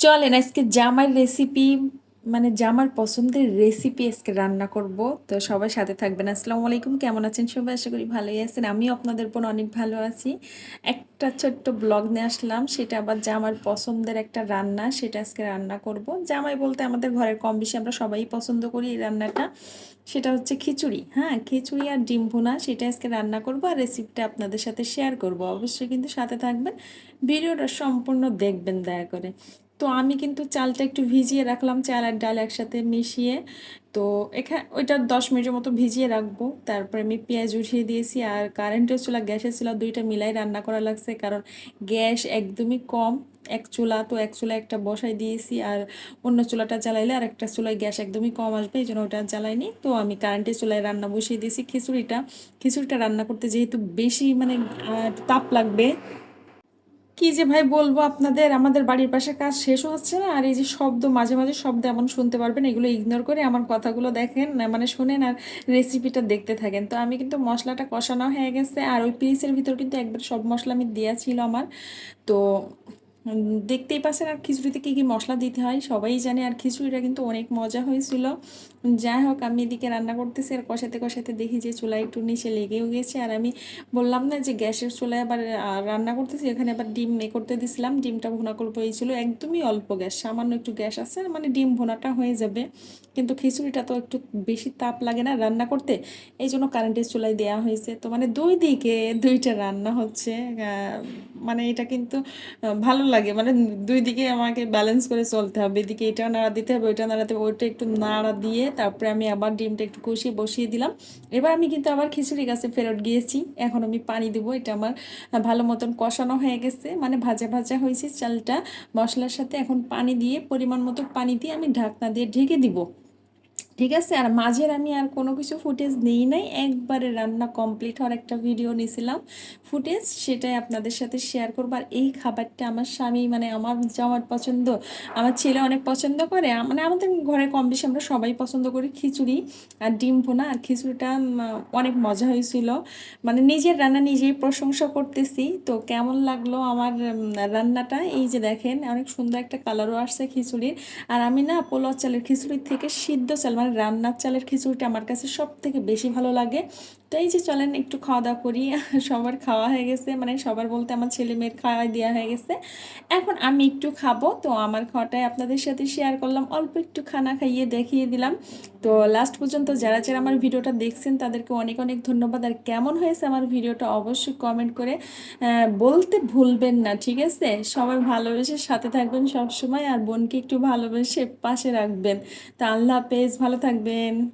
চলেন আজকে জামার রেসিপি মানে জামার পছন্দের রেসিপি আজকে রান্না করব। তো সবাই সাথে থাকবেন। আসসালামু আলাইকুম, কেমন আছেন সবাই? আশা করি ভালোই আছেন। আমিও আপনাদের বোন অনেক ভালো আছি। একটা ছোট্ট ব্লগ নিয়ে আসলাম, সেটা আবার জামার পছন্দের একটা রান্না, সেটা আজকে রান্না করব। জামাই বলতে আমাদের ঘরের কম বেশি আমরা সবাই পছন্দ করি এই রান্নাটা। সেটা হচ্ছে খিচুড়ি হ্যাঁ? খিচুড়ি আর ডিম ভুনা, সেটা আজকে রান্না করব আর রেসিপিটা আপনাদের সাথে শেয়ার করব। অবশ্যই কিন্তু সাথে থাকবেন। ভিডিওটা সম্পূর্ণ দেখবেন, দয়া করে। তো আমি কিন্তু চালটা একটু ভিজিয়ে রাখলাম, চাল আর ডাল একসাথে মিশিয়ে। তো এখানে ওইটা দশ মিনিটের মতো ভিজিয়ে রাখব। তারপরে আমি পেঁয়াজ উঠিয়ে দিয়েছি আর কারেন্টের চুলা, গ্যাসের চুলা দুইটা মিলাই রান্না করা লাগছে। কারণ গ্যাস একদমই কম, এক চুলা তো এক চুলা একটা বসাই দিয়েছি আর অন্য চুলাটা জ্বালাইলে আর একটা চুলায় গ্যাস একদমই কম আসবে, এই জন্য ওটা জ্বালাইনি। তো আমি কারেন্টের চুলায় রান্না বসিয়ে দিয়েছি খিচুড়িটা। খিচুড়িটা রান্না করতে যেহেতু বেশি মানে তাপ লাগবে কি যে ভাই বলব আপনাদের? আমাদের বাড়ির পাশে কাজ শেষ হচ্ছে না, আর এই যে শব্দ, মাঝে মাঝে শব্দ এমন শুনতে পারবেন, এগুলো ইগনোর করে আমার কথাগুলো দেখেন মানে শোনেন আর রেসিপিটা দেখতে থাকেন। তো আমি কিন্তু মশলাটা কষানো হয়ে গেছে, আর ওই পিসের ভিতর কিন্তু একবার সব মশলা আমি দেওয়া ছিল আমার। তো দেখতেই পাচ্ছেন আর খিচুড়িতে কী কী মশলা দিতে হয়। সবাই জানে আর খিচুড়িটা কিন্তু অনেক মজা হয়েছিল। যাই হোক, আমি এদিকে রান্না করতেছি আর কষাতে কষাতে দেখি যে চুলায় একটু নিচে লেগেও গেছে। আর আমি বললাম না যে গ্যাসের চুলায় আবার রান্না করতেছি, এখানে আবার ডিম এ করতে দিছিলাম। ডিমটা ভুনা করব হয়েছিল, একদমই অল্প গ্যাস, সামান্য একটু গ্যাস আছে মানে ডিম ভুনাটা হয়ে যাবে। কিন্তু খিচুড়িটা তো একটু বেশি তাপ লাগে না রান্না করতে এই জন্য কারেন্টের চুলায় দেওয়া হয়েছে। তো মানে দুই দিকে দুইটা রান্না হচ্ছে মানে এটা কিন্তু ভালো লাগে। মানে দুই দিকে আমাকে ব্যালেন্স করে চলতে হবে। এদিকে এটা নাড়া দিতে হবে, ওইটা নাড়াতে হবে, ওইটা একটু নাড়া দিয়ে তারপরে আমি আবার ডিমটা একটু কষিয়ে বসিয়ে দিলাম। এবার আমি কিন্তু আবার খিচুড়ি গাছে ফেরত গিয়েছি। এখন আমি পানি দেবো, এটা আমার ভালো মতন কষানো হয়ে গেছে। মানে ভাজা ভাজা হয়েছে চালটা। মশলার সাথে এখন পানি দিয়ে, পরিমাণ মতো পানি দিয়ে আমি ঢাকনা দিয়ে ঢেকে দিব। ঠিক আছে? আর মাঝের আমি আর কোনো কিছু ফুটেজ নেই নাই। একবারে রান্না কমপ্লিট হওয়ার একটা ভিডিও নিয়েছিলাম ফুটেজ সেটাই আপনাদের সাথে শেয়ার করব। আর এই খাবারটা আমার স্বামী মানে আমার যাওয়ার পছন্দ, আমার ছেলে অনেক পছন্দ করে। মানে আমাদের ঘরে কম বেশি আমরা সবাই পছন্দ করি খিচুড়ি আর ডিম ভোনা। আর খিচুড়িটা অনেক মজা হয়েছিল। মানে নিজের রান্না নিজেই প্রশংসা করতেছি। তো কেমন লাগল আমার রান্নাটা? এই যে দেখেন, অনেক সুন্দর একটা কালারও আসছে খিচুড়ির। আর আমি না পোলাও চালের খিচুড়ির থেকে সিদ্ধ চাল মানে রান্নার চালের খিচুড়িটা আমার কাছে সব থেকে বেশি ভালো লাগে। তো এই যে চলেন একটু খাওয়া দাওয়া করি, সবার খাওয়া হয়ে গেছে মানে সবার বলতে আমার ছেলে মেয়ের খাওয়া দেওয়া হয়ে গেছে। এখন আমি একটু খাব, তো আমার খাওয়াটাই আপনাদের সাথে শেয়ার করলাম, অল্প একটু খানা খাইয়ে দেখিয়ে দিলাম। তো লাস্ট পর্যন্ত যারা যারা আমার ভিডিওটা দেখছেন, তাদেরকে অনেক অনেক ধন্যবাদ। আর কেমন হয়েছে আমার ভিডিওটা অবশ্যই কমেন্ট করে বলতে ভুলবেন না, ঠিক আছে? সবাই ভালোবেসে সাথে থাকবেন সবসময়, আর বোনকে একটু ভালোবেসে পাশে রাখবেন। তা আল্লাহ পেজ ভালো থাকবেন।